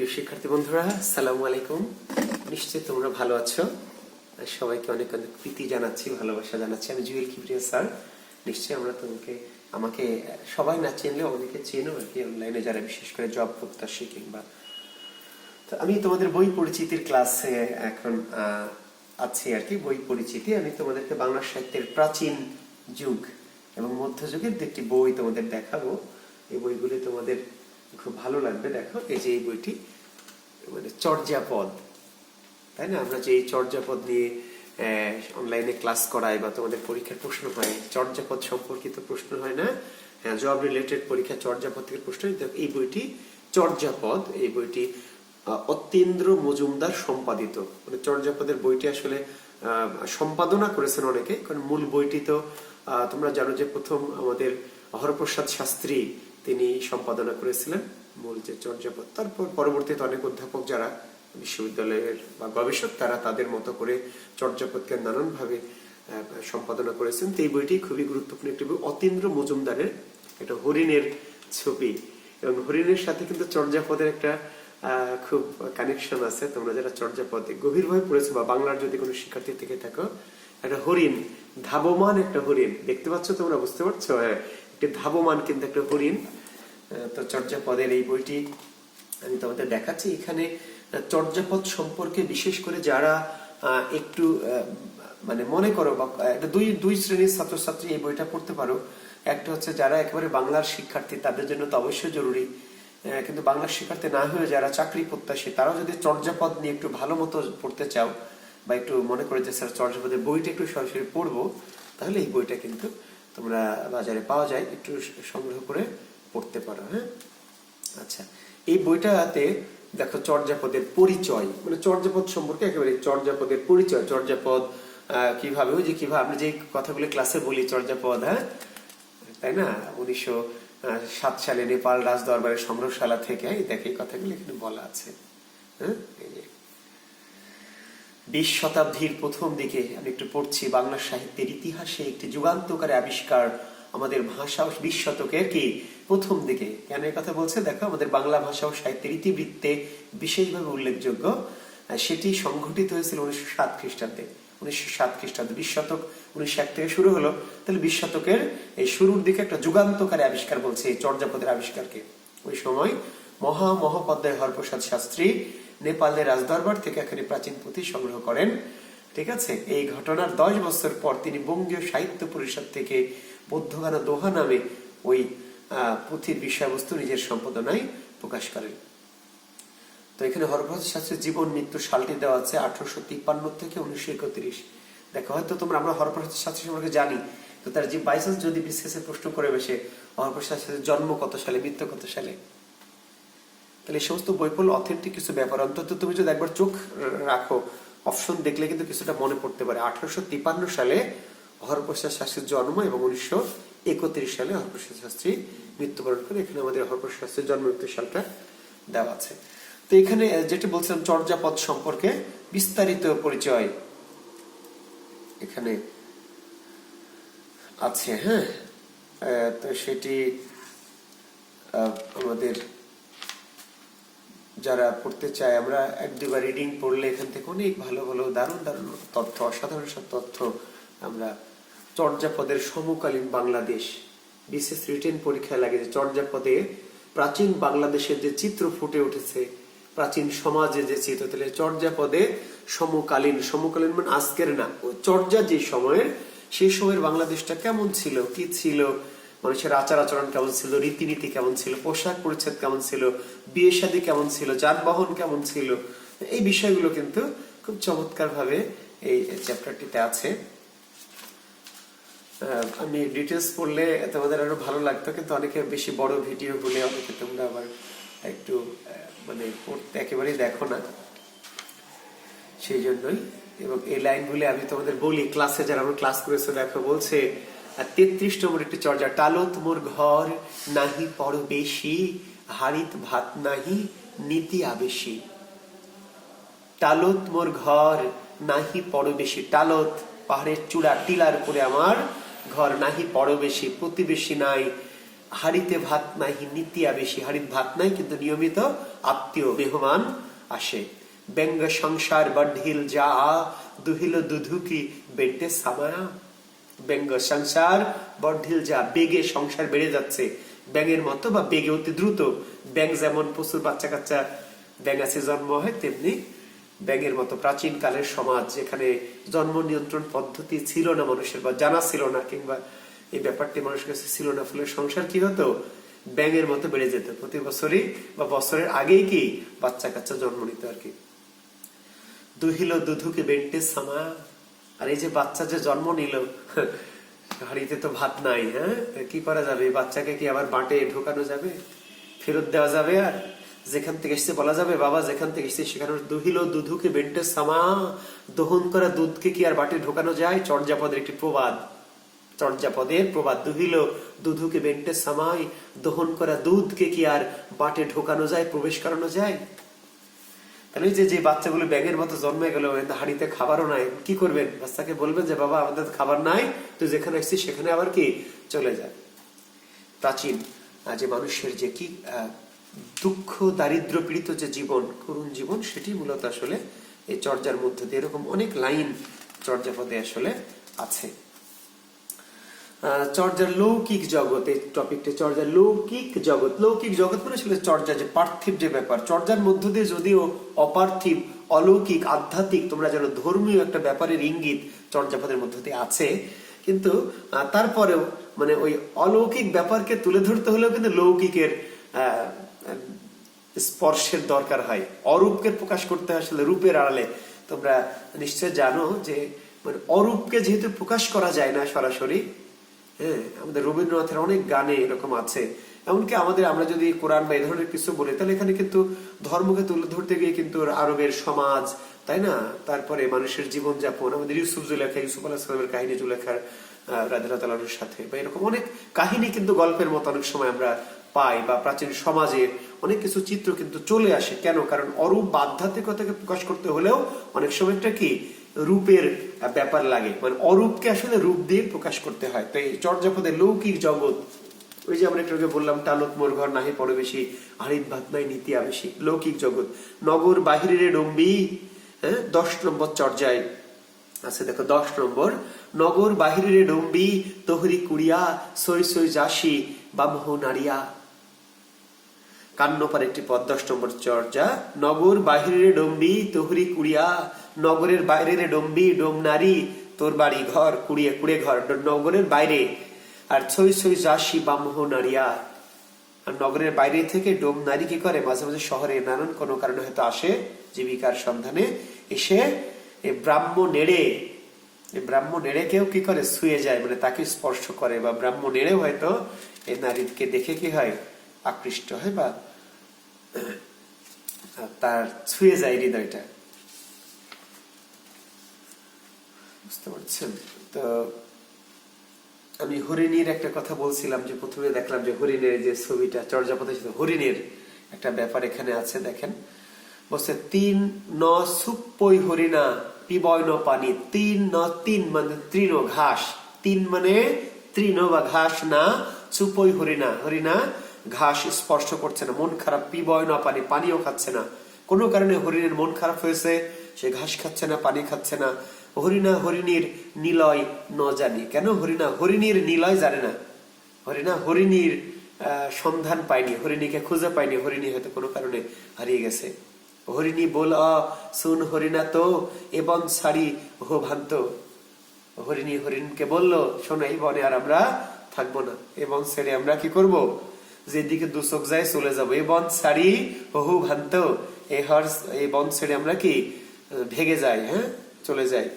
প্রিয় শিক্ষার্থী বন্ধুরা, সালামু আলাইকুম। নিশ্চয়ই তোমরা ভালো আছো? সবাইকে অনেক অনেক প্রীতি জানাচ্ছি, ভালোবাসা জানাচ্ছি। আমি জুয়েল কিবরিয়া স্যার। নিশ্চয়ই আমরা তোমাকে, আমাকে সবাই না চিনলেও অনেকে চেনো আর কি অনলাইনে যারা বিশেষ করে জব প্রত্যাশী কিংবা তো আমি তোমাদের বই পরিচিতির ক্লাসে এখন আছি আর কি, বই পরিচিতি। আমি তোমাদেরকে বাংলা সাহিত্যের প্রাচীন যুগ এবং মধ্যযুগের দুটি বই তোমাদের দেখাবো। এই বইগুলি তোমাদের খুব ভালো লাগবে, দেখো, এই যে এই বইটি মানে চর্যাপদ, তাই না? আমরা যে এই চর্যাপদ নিয়ে অনলাইনে ক্লাস করাই বা তোমাদের পরীক্ষার প্রশ্ন হয়, চর্যাপদ সম্পর্কিত প্রশ্ন হয় না? হ্যাঁ জব রিলেটেড পরীক্ষা, চর্যাপদ থেকে প্রশ্ন এই বইটি চর্যাপদ, এই বইটি অতীন্দ্র মজুমদার সম্পাদিত। মানে চর্যাপদের বইটি আসলে সম্পাদনা করেছেন অনেকে, কারণ মূল বইটি তো তোমরা জানো যে প্রথম আমাদের হরপ্রসাদ শাস্ত্রী তিনি সম্পাদনা করেছিলেন মূল যে চর্যাপদ। তারপর পরবর্তীতে অনেক অধ্যাপক যারা বিশ্ববিদ্যালয়ের বা গবেষক, তারা তাদের মতো করে চর্যাপদকে নানানভাবে সম্পাদনা করেছেন। তো এই বইটি খুবই গুরুত্বপূর্ণ একটি বই। অতীন্দ্র মজুমদারের একটা হরিণের ছবি। এবং হরিণের সাথে কিন্তু চর্যাপদের একটা খুব কানেকশন আছে। তোমরা যারা চর্যাপদে গভীরভাবে পড়েছো বা বাংলার যদি কোনো শিক্ষার্থী থেকে থাকো, একটা হরিণ, ধাবমান একটা হরিণ। দেখতে পাচ্ছ তোমরা? বুঝতে পারছ? হ্যাঁ। একটি ধাবমান কিন্তু একটা হরিণ। তো চর্যাপদের এই বইটি আমি তোমাদের দেখাচ্ছি। এখানে চর্যাপদ সম্পর্কে বিশেষ করে যারা একটু মানে মনে করো দুই দুই শ্রেণির ছাত্রছাত্রী এই বইটা পড়তে পারো। একটা হচ্ছে যারা একেবারে বাংলার শিক্ষার্থী, তাদের জন্য তো অবশ্যই জরুরি। কিন্তু বাংলার শিক্ষার্থী না হয়ে যারা চাকরি প্রত্যাশী, তারাও যদি চর্যাপদ নিয়ে একটু ভালো মতো পড়তে চাও বা একটু মনে করে যে, স্যার, চর্যাপদের বইটা একটু সরাসরি পড়ব, তাহলে এই বইটা কিন্তু তোমরা বাজারে পাওয়া যায়, একটু সংগ্রহ করে পড়তে পারো হ্যাঁ? আচ্ছা এই বইটাতে দেখো চর্যাপদের পরিচয় মানে চর্যাপদ সম্পর্কে একেবারে চর্যাপদের পরিচয়, চর্যাপদ কীভাবে, ওই যে কীভাবে, আমরা যে কথাগুলো ক্লাসে বলি চর্যাপদ হ্যাঁ? তাই না? উনিশশো সাত সালে নেপাল রাজ দরবারের সংগ্রহশালা থেকে, এই দেখে কথাগুলো এখানে বলা আছে হ্যাঁ? বিশ শতাব্দীর প্রথম দিকে আমি একটু পড়ছি বাংলা সাহিত্যের ইতিহাসে একটি যুগান্তকারী আবিষ্কার আমাদের ভাষা বিশ শতকের কি প্রথম দিকে। কেন এই কথা বলছে? দেখো, আমাদের বাংলা ভাষা ও সাহিত্যের ইতিবৃত্তে বিশেষভাবে উল্লেখযোগ্য সেটি সংঘটিত হয়েছিল উনিশশো সাত খ্রিস্টাব্দে। উনিশশো সাত খ্রিস্টাব্দে বিশ শতক, উনিশশো এক থেকে শুরু হলো। তাহলে বিশ শতকের এই শুরুর দিকে একটা যুগান্তকারী আবিষ্কার বলছে চর্যাপদের আবিষ্কারকে। ওই সময় মহা মহোপাধ্যায় হরপ্রসাদ শাস্ত্রী নেপালের রাজদরবার থেকে এখানে প্রাচীন পুঁথি সংগ্রহ করেন। ঠিক আছে? এই ঘটনার দশ বছর পর তিনি বঙ্গীয় সাহিত্য পরিষদ থেকে বৌদ্ধগানা দোহা নামে ওই পুঁথির বিষয়বস্তু নিজের সম্পাদনায় প্রকাশ করেন। তো এখানে হরপ্রসাদ শাস্ত্রীর জীবন মৃত্যু সালটি দেওয়া আছে আঠারোশো তিপ্পান্ন থেকে উনিশশো একত্রিশ। দেখো, হয়তো তোমরা, আমরা হরপ্রসাদ শাস্ত্রী সম্পর্কে জানি, তো তার যে বাইচান্স যদি বিশেষে প্রশ্ন করে বসে, হরপ্রসাদ শাস্ত্রীর জন্ম কত সালে, মৃত্যু কত সালে? তাহলে সমস্ত বই পড়লে অথেন্টিক কিছু ব্যাপার অন্তত তুমি যদি একবার চোখ রাখো অপশন দেখলে কিন্তু কিছুটা মনে পড়তে পারে। আঠারোশো তিপান্ন সালে হরপ্রসাদ শাস্ত্রীর জন্ম এবং উনিশশো একত্রিশ সালে হরপ্রসাদ শাস্ত্রী মৃত্যুবরণ করে। এখানে আমাদের হরপ্রসাদ শাস্ত্রীর জন্ম মৃত্যু সালটা দেওয়া আছে। তো এখানে যেটা বলছিলাম চর্যাপদ সম্পর্কে বিস্তারিত পরিচয় এখানে আছে হ্যাঁ? তো সেটি আমাদের যারা পড়তে চায়, আমরা এক দুবার রিডিং পড়লে এখান থেকে অনেক ভালো ভালো, দারুণ দারুণ তথ্য, অসাধারণ সব তথ্য আমরা চর্যাপদের সমকালীন বাংলাদেশ, বিশেষ রিটেন পরীক্ষায় লাগে যে চর্যাপদে প্রাচীন বাংলাদেশের যে চিত্র ফুটে উঠেছে, প্রাচীন সমাজে যে চিত্র, তাহলে চর্যাপদে সমকালীন সমকালীন মানে আজকের না চর্যা যে সময়ের, সেই সময়ের বাংলাদেশটা কেমন ছিল, কি ছিল মানুষের আচার আচরণ কেমন ছিল, রীতিনীতি কেমন ছিল, পোশাক পরিচ্ছদ কেমন ছিল, বিয়ে শাদী কেমন ছিল, যানবাহন কেমন ছিল, এই বিষয়গুলো কিন্তু খুব চমৎকার ভাবে এই চ্যাপ্টারটিতে আছে। আমি ডিটেলস পড়লে তোমাদের আরও ভালো লাগতো, কিন্তু অনেকে বেশি বড় ভিডিও বলে অনেকে তোমরা আবার একটু মানে পড়তে একেবারেই দেখো না। সেই জন্যই, এবং এই লাইনগুলি আমি তোমাদের বলি ক্লাসে যারা আমরা ক্লাস করেছে, দেখো, বলছে তেত্রিশ নম্বর একটি চর্যা। টালত মোর ঘর নাহি পর বেশি হারিত ভাত নাহি নীতি আবেশী। টালত মোর ঘর নাহি পরবেশী, টালত পাহাড়ের চূড়া টিলার উপরে আমার ঘর নাহি পরবেশী, প্রতিবেশী নাই হাড়িতে ভাত নাই নিতিয়া বেশি হাড়িত ভাত নাই, কিন্তু নিয়মিত আত্মীয় মেহমান আসে। ব্যঙ্গ সংসার বঢিল যা, দুহিল দুধুকি বেডে সামায়া। ব্যঙ্গ সংসার বর্ধিল যা বেগে সংসার বেড়ে যাচ্ছে। ব্যাঙের মতো বা বেগে অতি দ্রুত। ব্যাঙ যেমন প্রচুর বাচ্চা কাচ্চা ব্যাঙ আছে, জন্ম হয় তেমনি ব্যাঙের মতো প্রাচীন কালের সমাজ যেখানে জন্ম নিয়ন্ত্রণ পদ্ধতি ছিল না মানুষের, বা জানা ছিল না, কিংবা এই ব্যাপারটি মানুষের কাছে ছিল না, ফলে সংসার কি হতো? ব্যাঙের মতো বেড়ে যেত। প্রতি বছরই বা বছরের আগেই কি বাচ্চা কাচ্চা জন্ম নিত আর কি। দুহিল দুধুকে বেন্টে সামা আর এই যে বাচ্চা যে জন্ম নিল হাড়িতে তো ভাত নাই হ্যাঁ? কি করা যাবে? বাচ্চাকে কি আবার বাঁটে ঢোকানো যাবে? ফেরত দেওয়া যাবে আর? যেখান থেকে এসছে বলা যাবে, বাবা, যেখান থেকে এসছে সেখানে দুহিল দুধুকে বেন্টে সামা, দহন করা দুধকে কি আর বাটে ঢোকানো যায়? চর্যাপদের একটি প্রবাদ। চর্যাপদের প্রবাদ, দুহিল দুধুকে বেন্টে সামাই দহন করা দুধকে কি আর বাটে ঢোকানো যায়, প্রবেশ করানো যায়? তাহলে যে যে বাচ্চাগুলো ব্যাগের মতো জন্মে গেল হাড়িতে খাবারও নাই, কি করবেন? বাচ্চাকে বলবেন যে, বাবা, আমাদের খাবার নাই তো যেখানে আসছিস সেখানে আবার কি? চলে যায় প্রাচীন যে মানুষের যে কি দুঃখ, দারিদ্র পীড়িত যে জীবন, করুণ জীবন, সেটি মূলত আসলে এই চর্যার মধ্যে দিয়ে, এরকম অনেক লাইন চর্যাপদে আসলে আছে। চর্যার লৌকিক জগৎ, এই টপিকটা চর্যার লৌকিক জগৎ। লৌকিক জগৎ মানে আসলে চর্যা, যে পার্থিব যে ব্যাপার। চর্যার মধ্য দিয়ে যদিও অপার্থিব, অলৌকিক, আধ্যাত্মিক, তোমরা যেন ধর্মীয় একটা ব্যাপারের ইঙ্গিত চর্যাপদের মধ্য দিয়ে আছে। কিন্তু তারপরেও মানে ওই অলৌকিক ব্যাপারকে তুলে ধরতে হলেও কিন্তু লৌকিকের স্পর্শের দরকার হয়। অরূপকে প্রকাশ করতে আসলে রূপের আড়ালে। তোমরা নিশ্চয় জানো যে মানে অরূপকে যেহেতু প্রকাশ করা যায় না সরাসরি হ্যাঁ আমাদের রবীন্দ্রনাথের অনেক গানে এরকম আছে। এমনকি আমাদের, আমরা যদি কোরআন বা এই ধরনের কিছু বলি, তাহলে এখানে কিন্তু ধর্মকে তুলে ধরতে গিয়ে কিন্তু আরবের সমাজ, তাই না? তারপরে মানুষের জীবনযাপন, আমাদের ইউসুফ জুলেখা, ইউসুফ আলাহ সালামের কাহিনী জুলেখার রাধার সাথে, বা এরকম অনেক কাহিনী কিন্তু গল্পের মতো অনেক সময় আমরা পাই, বা প্রাচীন সমাজে অনেক কিছু চিত্র কিন্তু চলে আসে। কেন? কারণ অরূপ আধ্যাত্মিকতাকে প্রকাশ করতে হলেও অনেক সময়টা কি? রূপের ব্যাপার লাগে। মানে অরূপকে আসলে রূপ দিয়ে প্রকাশ করতে হয়। তো এই চর্যাপদের লৌকিক জগৎ, ওই যে আমরা একটু বললাম টালক মোর ঘর নাহি পড়ে বেশি হাড়িত ভাত নাই নীতি আবেশি, লৌকিক জগৎ। নগর বাহিরে ডম্বি হ্যাঁ দশ নম্বর চর্যায় আছে। দেখো, দশ নম্বর, নগর বাহিরে ডম্বি তোহরি কুড়িয়া, সই সই যাসি, বামহ নারিয়া কান্নপার একটি পদ দশ নম্বর চর্যা। নগর বাহিরে ডম্বি, তোহরি কুড়িয়া। নগরের বাইরে ডম্বি, ডোম নারী। তোর বাড়ি ঘর, কুড়িয়ে কুড়ে ঘর। নগরের বাইরে। আর ছই ছই যাসি বামহ নারিয়া। আর নগরের বাইরে থেকে ডোম নারী কি করে? মাঝে মাঝে শহরে নানান কোনো কারণে হয়তো আসে জীবিকার সন্ধানে। এসে ব্রাহ্ম নেড়ে ব্রাহ্ম নেড়ে কেউ কি করে? শুয়ে যায় মানে তাকে স্পর্শ করে। বা ব্রাহ্ম নেড়ে হয়তো এই নারীকে দেখে কি হয়? আকৃষ্ট হয় বা তার ছুঁয়ে যায় হৃদয়টা। বুঝতে পারছেন? তো আমি হরিণীর একটা কথা বলছিলাম যে প্রথমে দেখলাম যে হরিণের যে ছবিটা, চর্যাপদের সাথে হরিণের একটা ব্যাপার এখানে আছে, দেখেন। বলছে, তিন ন সুপ্পই হরিণা পিবয় ন পানি, তিন ন তিন মানে তৃণ ঘাস, তিন মানে তৃণ বা ঘাস না সুপই হরিণা হরিণা ঘাস স্পর্শ করছে না, মন খারাপ, পিবয় না, পানি, পানিও খাচ্ছে না। কোনো কারণে হরিণের মন খারাপ হয়েছে, সে ঘাস খাচ্ছে না, পানি খাচ্ছে না। হরিণা হরিণীর নিলয় ন জানি। কেন হরিণা হরিণীর নিলয় জানে না? হরিণা হরিণীর সন্ধান পায়নি, হরিণীকে খুঁজে পায়নি, হরিণী হয়তো কোনো কারণে হারিয়ে গেছে। হরিণী বল শুন হরিণা তো এবং সারি হো ভান্ত হরিণী হরিণকে বলল, শোনো, এই বনে আর আমরা থাকব না এবং ছেড়ে আমরা কি করব? যেদিকে দুচোখ যায়, চলে যাব। এই বন ছাড়ি হহু ভান্ত এই হর এই বন ছেড়ে আমরা কি, ভেগে যাই হ্যাঁ? চলে যাই।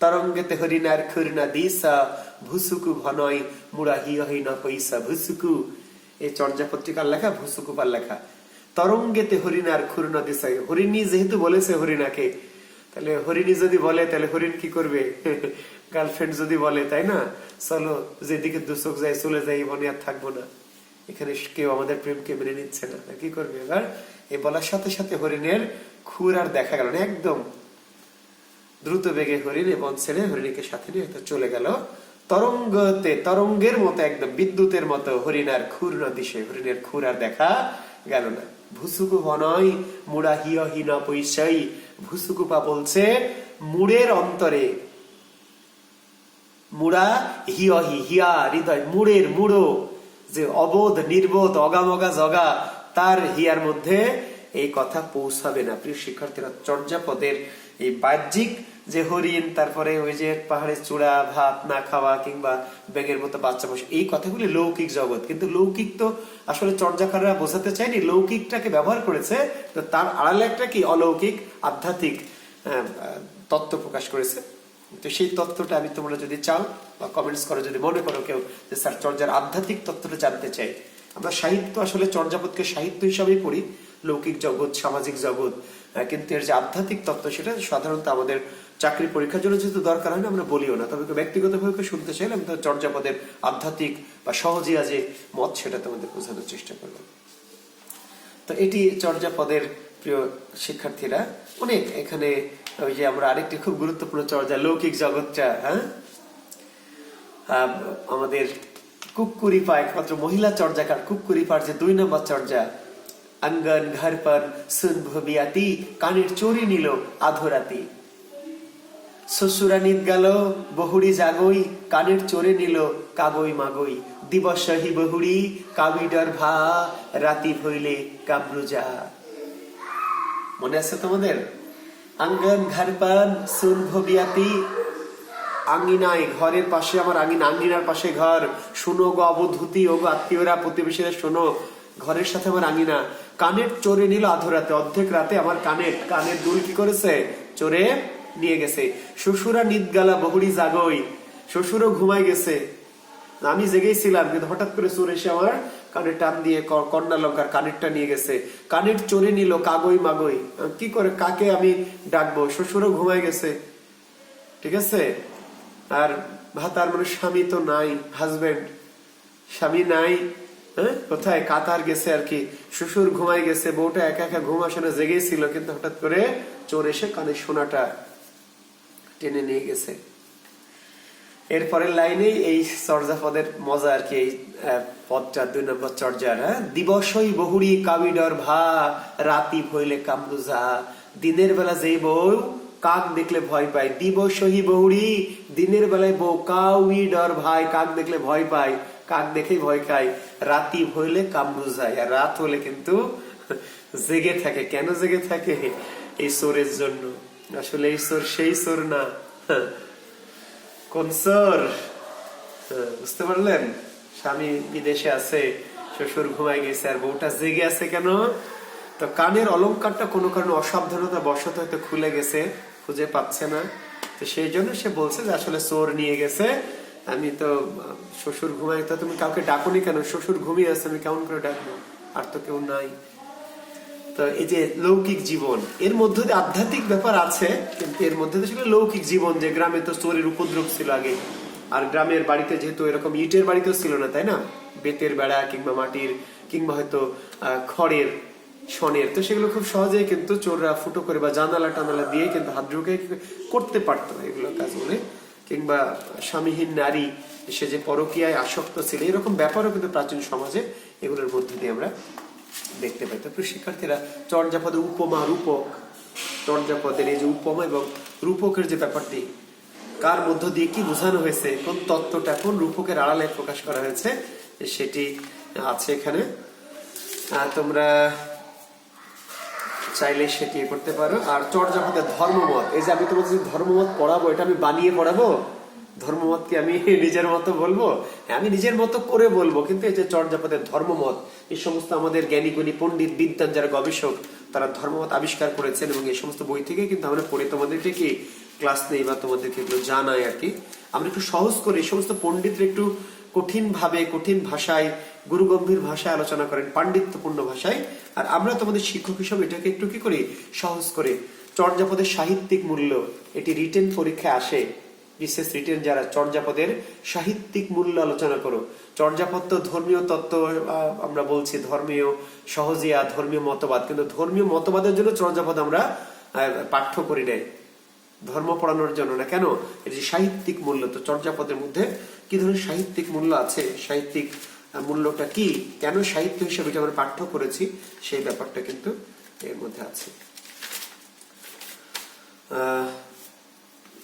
তরঙ্গেতে হরিণার খুরিনা দিসা ভুসুকু ঘনয় মুড়াহি হই না পয়সা ভুসুকু। এই চর্যা পত্রিকার লেখা লেখা। হরিণার দিশাই হরিণী যেহেতু বলেছে হরিণাকে, তাহলে হরিণী যদি বলে, তাহলে হরিণ কি করবে? গার্লফ্রেন্ড যদি বলে, তাই না? চলো, যেদিকে দুচোখ যায়, চলে যাই বনে আর থাকব না। এখানে কেউ আমাদের প্রেমকে মেনে নিচ্ছে না। কি করবে এবার? এই বলার সাথে সাথে হরিণের খুর আর দেখা গেল না, একদম দ্রুত বেগে হরিণ এবং ছেড়ে হরিণীকে সাথে নিয়ে হয়তো চলে গেল। তরঙ্গতে, তরঙ্গের মতো একদম বিদ্যুতের মতো হরিণার খুর দিশে, হরিণের খুর আর দেখা গেল না। ভুসুকু বনয় মুড়া হিয় হিন পৈশাই ভুসুকুপা বলছে, মুড়ের অন্তরে, মুড়া হিয় হি, হিয়া, হৃদয়, মুড়ের মুড়ো। যে অবোধ, নির্বোধ, অগামগা, জগা, তার হিয়ার মধ্যে এই কথা পৌঁছাবে না। প্রিয় শিক্ষার্থীরা, চর্যাপদের এই বাহ্যিক যে হরিণ, তারপরে ওই যে পাহাড়ের চূড়া, ভাত না খাওয়া কিংবা ব্যাগের মতো বাচ্চা বসে, এই কথাগুলি লৌকিক জগৎ। কিন্তু লৌকিক তো আসলে চর্যাকাররা বোঝাতে চায়নি, লৌকিকটাকে ব্যবহার করেছে, তো তার আড়ালে একটা কি অলৌকিক, আধ্যাত্মিক তত্ত্ব প্রকাশ করেছে। তো সেই তত্ত্বটা আমি তোমরা যদি চাও বা কমেন্টস করো যদি মনে করো কেউ যে, স্যার, চর্যার আধ্যাত্মিক তত্ত্বটা জানতে চাই। আমরা সাহিত্য, আসলে চর্যাপদকে সাহিত্য হিসাবেই পড়ি, লৌকিক জগৎ, সামাজিক জগৎ কিন্তু এর যে আধ্যাত্মিক তত্ত্ব, সেটা সাধারণত আমাদের চাকরি পরীক্ষার জন্য যেহেতু দরকার হয় না, আমরা বলিও না। তবে ব্যক্তিগতভাবে কেউ শুনতে চাইলে আমি চর্যাপদের আধ্যাত্মিক বা সহজিয়া যে মত, সেটা তোমাদের বোঝানোর চেষ্টা করলাম তো এটি চর্যাপদের প্রিয় শিক্ষার্থীরা, অনেক এখানে ওই যে আমরা আরেকটি খুব গুরুত্বপূর্ণ চর্যা লৌকিক জগৎটা হ্যাঁ? আমাদের কুকুরিপা একমাত্র মহিলা চর্যাকার কুকুরিপার যে দুই নম্বর চর্যা আঙ্গন ঘর পর সুন ভবিয়াতি কানের চোরি নিল আধরাতি শ্বশুরা নিত গেল, বহুড়ি জাগই, কানের চোরে নিল কাগই মাগই। দিবসহি বহুড়ি, কাবিডর ভা, রাতি ভইলে কাবরুজা মনে আছে তোমাদের? আঙ্গন ঘরপান সুন ভবিয়াতি আঙ্গিনায় ঘরের পাশে আমার আঙ্গিনা আঙ্গিনার পাশে ঘর। শুনো গো অবধূতি, ও গো আত্মীয়রা, প্রতিবেশীরা, শোনো। ঘরের সাথে আমার আঙ্গিনা কানের চোরে নিল আধরাতে, অর্ধেক রাতে আমার কানের। কানের দুল কি করেছে? চোরে নিয়ে গেছে। শ্বশুরা নিদ গালা বহুড়ি জাগই। শ্বশুরও ঘুমাই গেছে। আমি জেগেই ছিলাম, কিন্তু হঠাৎ করে চোর এসে আমার কানের টান দিয়ে ক- কন্যা লঙ্কার কানেরটা নিয়ে গেছে। কানের চোরে নিল কাগই মাগই। কি করে, কাকে আমি ডাকবো? শ্বশুরও ঘুমাই গেছে। ঠিক আছে? আর ভাতার মানে স্বামী তো নাই হাজবেন্ড স্বামী নাই হ্যাঁ? কোথায়? কাতার গেছে আর কি। শ্বশুর ঘুমাই গেছে, বউটা একা একা ঘুম আসে না, জেগেই ছিল, কিন্তু হঠাৎ করে চোর এসে কানের সোনাটা টেনে নিয়ে গেছে। এরপরের লাইনেই এই চর্যাপদের মজা আর কি, এই পদটা দুই নম্বর চর্যার হ্যাঁ? দিবসই বহুড়ি কাবিডর ভা, রাতি ভইলে কামরুজা। দিনের বেলা যেই বউ কাক দেখলে ভয় পায় দিবসহি বহুড়ি দিনের বেলায় বউ কাউই ডর ভাই কাক দেখলে ভয় পায়, কাক দেখেই ভয় খায়। রাতি ভইলে কামরুজায় আর রাত হলে কিন্তু জেগে থাকে। কেন জেগে থাকে? এই সোরের জন্য। আসলে এই সোর সেই সোর না। কোন স্যার হ্যাঁ, বুঝতে পারলেন? স্বামী বিদেশে আছে শ্বশুর ঘুমাই গেছে আর বউটা জেগে আছে কেন? তো কানের অলংকারটা কোনো কারণে অসাবধানতা বশত হয়তো খুলে গেছে খুঁজে পাচ্ছে না। তো সেই জন্য সে বলছে যে আসলে চোর নিয়ে গেছে। আমি তো শ্বশুর ঘুমাই তো তুমি কাউকে ডাকুনি কেন? শ্বশুর ঘুমিয়ে আছে আমি কেমন করে ডাকবো? আর তো কেউ নাই। তো এই যে লৌকিক জীবন, এর মধ্যে আধ্যাত্মিক ব্যাপার আছে, কিন্তু এর মধ্যে ছিল লৌকিক জীবন যে গ্রামে তো চোরের উপদ্রব ছিল আগে। আর গ্রামের বাড়িতে যেহেতু এরকম ইটের বাড়িতেও ছিল না, তাই না? বেতের বেড়া কিংবা মাটির কিংবা হয়তো খড়ের শনের তো সেগুলো খুব সহজেই কিন্তু চোররা ফুটো করে বা জানালা টানালা দিয়ে কিন্তু হাত ঢুকে করতে পারতো এগুলো কাজ কাজগুলো কিংবা স্বামীহীন নারী, সে যে পরকীয়ায় আসক্ত ছিল, এরকম ব্যাপারও কিন্তু প্রাচীন সমাজে এগুলোর মধ্যে দিয়ে আমরা দেখতে পাই। তারপরে শিক্ষার্থীরা, চর্যাপদে উপমা রূপক। চর্যাপদের এই যে উপমা এবং রূপকের যে ব্যাপারটি, কার মধ্য দিয়ে কি বোঝানো হয়েছে, কোন তত্ত্বটা, কোন রূপকের আড়ালে প্রকাশ করা হয়েছে, সেটি আছে এখানে। তোমরা চাইলে সেটি করতে পারো। আর চর্যাপদের ধর্মমত, এই যে আমি তোমাদের ধর্মমত পড়াবো, এটা আমি বানিয়ে পড়াবো? ধর্মমতকে আমি নিজের মতো বলব? হ্যাঁ, আমি নিজের মতো করে বলব কিন্তু এই যে চর্যাপদের ধর্মমত এই সমস্ত আমাদের জ্ঞানী গুণী পণ্ডিত বিদ্যান যারা গবেষক তারা ধর্মমত আবিষ্কার করেছেন এবং এই সমস্ত বই থেকে কিন্তু আমরা পড়ে তোমাদেরকে কি ক্লাস নেই বা তোমাদেরকে এগুলো জানাই আর কি। আমরা একটু সহজ করে এই সমস্ত পণ্ডিতরা একটু কঠিন ভাবে কঠিন ভাষায় গুরু গুরুগম্ভীর ভাষায় আলোচনা করেন পাণ্ডিত্যপূর্ণ ভাষায়। আর আমরা তোমাদের শিক্ষক হিসেবে এটাকে একটু কি করি? সহজ করে। চর্যাপদের সাহিত্যিক মূল্য এটি রিটেন পরীক্ষায় আসে। বিশেষ রিটেন যারা চর্যাপদের সাহিত্যিক মূল্য আলোচনা করো। চর্যাপদ তো ধর্মীয় তত্ত্ব আমরা বলছি ধর্মীয় সহজিয়া ধর্মীয় মতবাদ। কিন্তু ধর্মীয় মতবাদের জন্য চর্যাপদ আমরা পাঠ্য করি নাই। ধর্ম পড়ানোর জন্য না। কেন? যে সাহিত্যিক মূল্য। তো চর্যাপদের মধ্যে কি ধরনের সাহিত্যিক মূল্য আছে? সাহিত্যিক মূল্যটা কি? কেন সাহিত্য হিসেবে এটা আমরা পাঠ্য করেছি? সেই ব্যাপারটা কিন্তু এর মধ্যে আছে। আহ,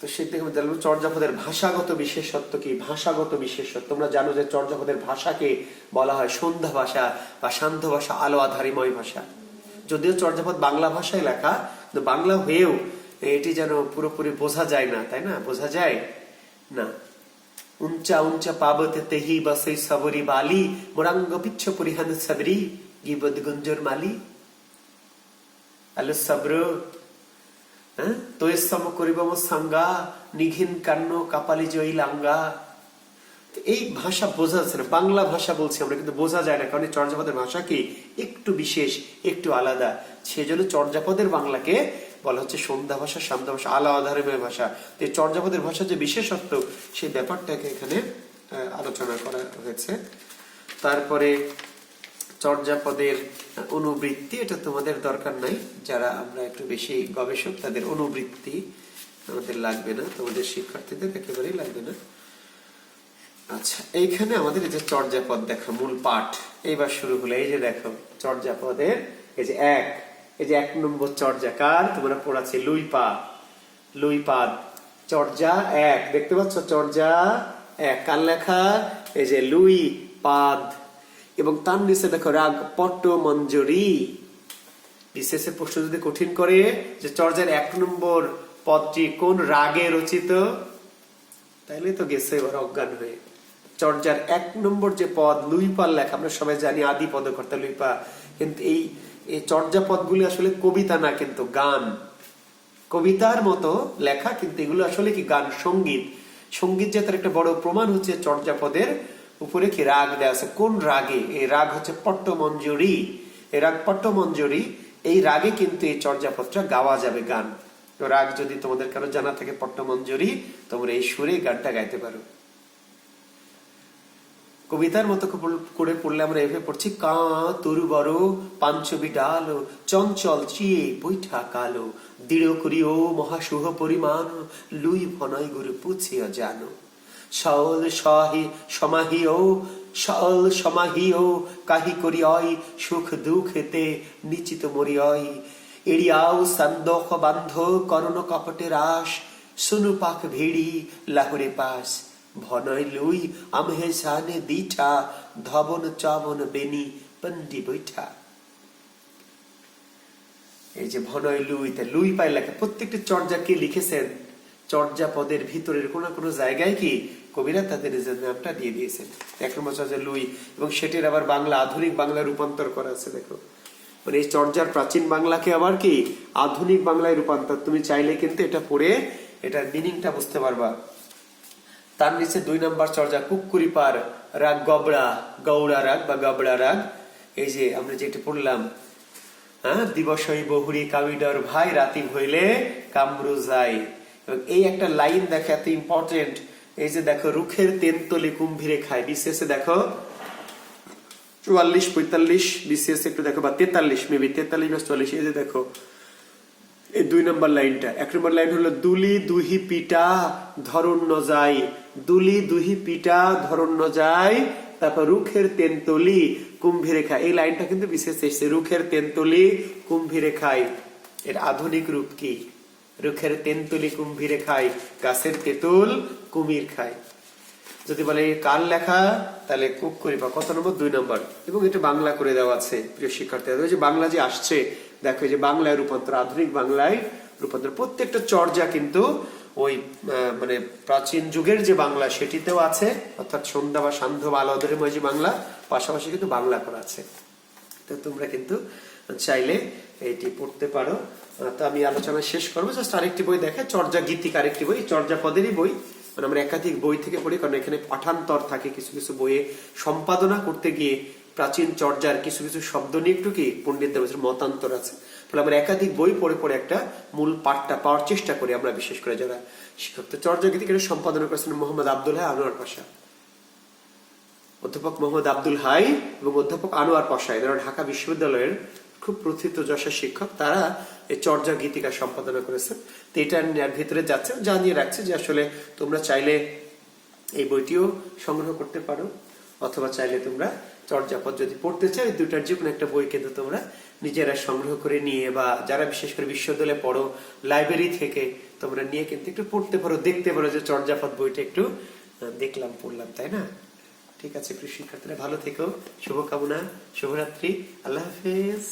তো সেই থেকে চর্যাপদের ভাষাগত বিশেষত্ব কি? ভাষাগত বিশেষত্ব। তোমরা জানো যে চর্যাপদের ভাষাকে বলা হয় সন্ধ্যা ভাষা বা শান্ত ভাষা, আলো আধারিময় ভাষা। যদিও চর্যাপদ বাংলা ভাষায় লেখা, কিন্তু বাংলা হয়েও এটি যেন পুরোপুরি বোঝা যায় না, তাই না? বোঝা যায়? না। উঞ্চা উঞ্চা পাবতে তেহি বসে সবরি বালি, মোরাঙ্গ পিচ্ছ পরিহান সবরি, গিবদ গুঞ্জর মালি। আলো সব্র হ্যাঁ? তৈস্তম করিব সাঙ্গা, নিঘিন কান্ন, কাপালি জয়ী লাঙ্গা। এই ভাষা বোঝা যাচ্ছে না। বাংলা ভাষা বলছি আমরা, কিন্তু বোঝা যায় না, কারণ চর্যাপদের ভাষা কি? একটু বিশেষ, একটু আলাদা। সেজন্য চর্যাপদের বাংলাকে বলা হচ্ছে সন্ধ্যা ভাষা শান্ত ভাষা আলাদা ধর্মের ভাষা। তো এই চর্যাপদের ভাষা যে বিশেষত্ব, সেই ব্যাপারটাকে এখানে আলোচনা করা হয়েছে। তারপরে চর্যাপদের অনুবৃত্তি, এটা তোমাদের দরকার নাই। যারা আমরা একটু বেশি গবেষক, তাদের অনুবৃত্তি আমাদের লাগবে না। তোমাদের শিক্ষার্থীদের একেবারেই লাগবে না। আচ্ছা এইখানে আমাদের এই যে চর্যাপদ দেখো, মূল পাঠ। এইবার শুরু হলো। এই যে দেখো, চর্যাপদের, এই যে এক, এই যে এক নম্বর চর্যা কার? তোমরা পড়াচ্ছে লুই পা, লুই পাদ। চর্যা এক, দেখতে পাচ্ছ? চর্যা এক। কার লেখা? এই যে লুই পাদ। এবং তার নিচে দেখো রাগ, পট্ট, মঞ্জরি। বিশেষে প্রশ্ন যদি কঠিন করে যে চর্যার এক নম্বর পদটি কোন রাগে রচিত? তাইলে তো গেছে এবার অজ্ঞান হয়ে। চর্যার এক নম্বর যে পদ, লুইপার লেখা, আমরা সবাই জানি আদি পদকর্তা লুইপা, কিন্তু এই এই চর্যা পদগুলি আসলে কবিতা না, কিন্তু গান। কবিতার মতো লেখা, কিন্তু এগুলো আসলে কি গান, সংগীত। সংগীত যে তার একটা বড় প্রমাণ হচ্ছে চর্যাপদের উপরে কি রাগ দেওয়া আছে? কোন রাগে? এই রাগ হচ্ছে পট্টমঞ্জরি। এই রাগ পট্টমঞ্জরি, এই রাগে কিন্তু এই চর্যাপদটা গাওয়া যাবে গান। তো রাগ যদি তোমাদের কারও জানা থাকে পট্টমঞ্জরি, তোমরা এই সুরে গানটা গাইতে পারো। কবিতার মতো করে পড়লে আমরা এভাবে পড়ছি, কা তরু বড়, পাঞ্চবি ডাল, চঞ্চল চিয়ে বৈঠা কালো, দৃঢ় করিও মহাশুভ পরিমাণ, লুই ভনয় গুরু পুছিয়া জানো। সল সহি সমাহিও সল সমাহিও, কাহি করিয়ই, সুখ দুঃখেতে নিচিত মরিয়ই। এড়িয়াও সন্দোখ বান্ধ, করণ কপটে রাস সুনু পাক ভিড়ি লাহুরে পাশ ভনয় লুই আমহে সানে দিঠা, ধবন চবন বেনি পন্ডি বৈঠা। এই যে ভনয় লুই, তা লুই পায় লেখা প্রত্যেকটি চর্যা কে লিখেছেন? চর্যা পদের ভিতরের কোন কোন জায়গায় কি কবিরা তাদের নিজের নামটা দিয়ে দিয়েছেন। নম্বর চর্যা লুই, এবং সেটির আবার বাংলা, আধুনিক বাংলা রূপান্তর করা আছে, দেখো। মানে এই চর্যার প্রাচীন বাংলাকে আবার কি? আধুনিক বাংলায় রূপান্তর। তুমি চাইলে কিন্তু এটা পড়ে, এটার মিনিংটা বুঝতে পারবা। তার নিচে দুই নম্বর চর্যা কুকুরি পার রাগ, গবড়া, গৌড়া রাগ বা গবড়া রাগ। এই যে আমরা যেটা পড়লাম হ্যাঁ দিবসই বহুরি কাবিডর ভাই রাতি হইলে কামরু যাই এবং এই একটা লাইন দেখো এত ইম্পর্টেন্ট এই যে দেখো, রুখের তেন্তলি কুম্ভীরে খায়। বিশেষে দেখো, চুয়াল্লিশ, পঁয়তাল্লিশ বিসিএস একটু দেখো, বা তেতাল্লিশ মেবি তেতাল্লিশ বা চুয়াল্লিশ, এই যে দেখো, এই দুই নম্বর লাইনটা। এক নম্বর লাইন হলো, দুলি দুহি পিটা ধরন ন যায়। দুলি দুহি পিটা ধরন ন যায়, তারপর রুখের তেন্তলি কুম্ভীরে খায়। এই লাইনটা কিন্তু বিশেষ এসছে, রুখের তেন্তলি কুম্ভীরে খায়। এর আধুনিক রূপ কি? রুখের তেন্তুলি কুম্ভীরে খায় গাছের তেঁতুল কুমির খায় যদি বলে কার লেখা, তাহলে কুক করি বা কত নম্বর? দুই নম্বর। এবং এটা বাংলা করে দেওয়া আছে, প্রিয় শিক্ষার্থী ওই যে বাংলা যে আসছে, দেখো যে বাংলায় রূপান্তর, আধুনিক বাংলায় রূপান্তর, প্রত্যেকটা চর্যা কিন্তু ওই মানে প্রাচীন যুগের যে বাংলা, সেটিতেও আছে। অর্থাৎ সন্ধ্যা বা সান্ধ্য বা আলোদরময় যে বাংলা, পাশাপাশি কিন্তু বাংলা করা আছে। তো তোমরা কিন্তু চাইলে এটি পড়তে পারো। তো আমি আলোচনা শেষ করব। জাস্ট আরেকটি বই দেখে, চর্যা গীতিক আরেকটি বই চর্যা পদেরই বই। মানে আমরা একাধিক বই থেকে পড়ি, কারণ এখানে পাঠান্তর থাকে কিছু কিছু বইয়ে সম্পাদনা করতে গিয়ে প্রাচীন চর্যার কিছু কিছু শব্দ নিয়ে একটু কি পণ্ডিত দেবের মতান্তর আছে। ফলে আমরা একাধিক বই পড়ে পড়ে একটা মূল পাঠটা পাওয়ার চেষ্টা করি আমরা, বিশেষ করে যারা শিক্ষক। তো চর্যা গীতিক এটা সম্পাদনা করেছেন মোহাম্মদ আব্দুল হাই আনোয়ার পাশা। অধ্যাপক মোহাম্মদ আব্দুল হাই এবং অধ্যাপক আনোয়ার পাশা এরা ঢাকা বিশ্ববিদ্যালয়ের খুব প্রথিত যশা শিক্ষক, তারা এই চর্যা গীতিকা সম্পাদনা করেছেন তো এটা ভিতরে যাচ্ছে, জানিয়ে রাখছে যে আসলে তোমরা চাইলে এই বইটিও সংগ্রহ করতে পারো, অথবা চাইলে তোমরা চর্যাপদ যদি পড়তে চাও, এই দুটার যে কোনো একটা বই কিন্তু তোমরা নিজেরা সংগ্রহ করে নিয়ে বা যারা বিশেষ করে বিশ্ববিদ্যালয়ে পড়ো, লাইব্রেরি থেকে তোমরা নিয়ে কিন্তু একটু পড়তে পারো, দেখতে পারো যে চর্যাপদ বইটা একটু দেখলাম, পড়লাম, তাই না? ঠিক আছে প্রিয় শিক্ষার্থীরা, ভালো থেকো, শুভকামনা, শুভরাত্রি, আল্লাহ হাফেজ।